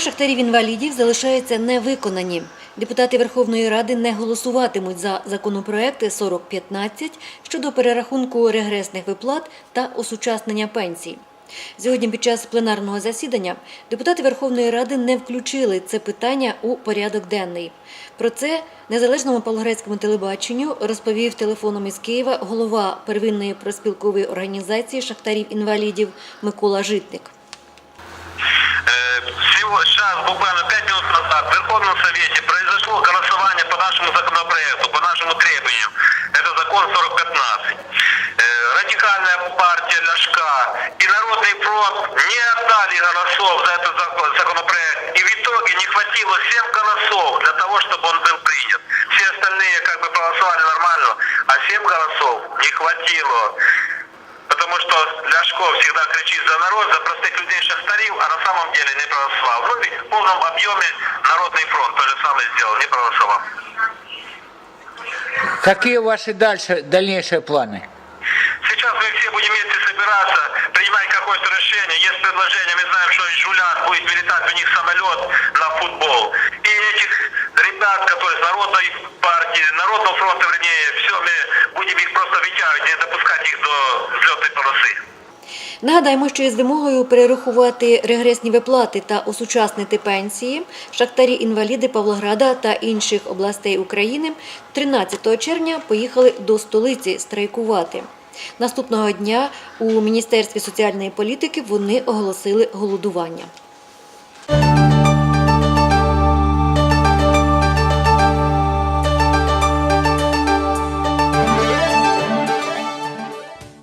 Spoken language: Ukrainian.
шахтарів інвалідів залишаються невиконані. Депутати Верховної Ради не голосуватимуть за законопроекти 4015 щодо перерахунку регресних виплат та осучаснення пенсій. Сьогодні під час пленарного засідання депутати Верховної Ради не включили це питання у порядок денний. Про це незалежному павлогрецькому телебаченню розповів телефоном із Києва голова первинної проспілкової організації шахтарів інвалідів Микола Житник Э, Всего сейчас, буквально 5 минут назад, в Верховном Совете произошло голосование по нашему законопроекту, по нашему требованию. Это закон 4015. Э, Радикальная партия Ляшка и Народный фронт не отдали голосов за этот закон- законопроект. И в итоге не хватило 7 голосов для того, чтобы он был принят. Все остальные как бы проголосовали нормально, а 7 голосов не хватило. Потому что Ляшко всегда кричит за народ, за простых людей шахтарів, а на самом деле не проголосовал. Ну, ведь в полном объеме Народный фронт то же самое сделал, не проголосовал. Какие ваши дальше, дальнейшие планы? Сейчас мы все будем вместе собираться, принимать какое-то решение. Есть предложение, мы знаем, что из Жулян будет вылетать у них самолет на футбол. И этих ребят, которые с Народной партии, Народного фронта, вернее, все, мы будем их просто вытягивать, не допускать их до взлетной полосы. Нагадаємо, що із вимогою перерахувати регресні виплати та осучаснити пенсії шахтарі-інваліди Павлограда та інших областей України 13 червня поїхали до столиці страйкувати. Наступного дня у Міністерстві соціальної політики вони оголосили голодування.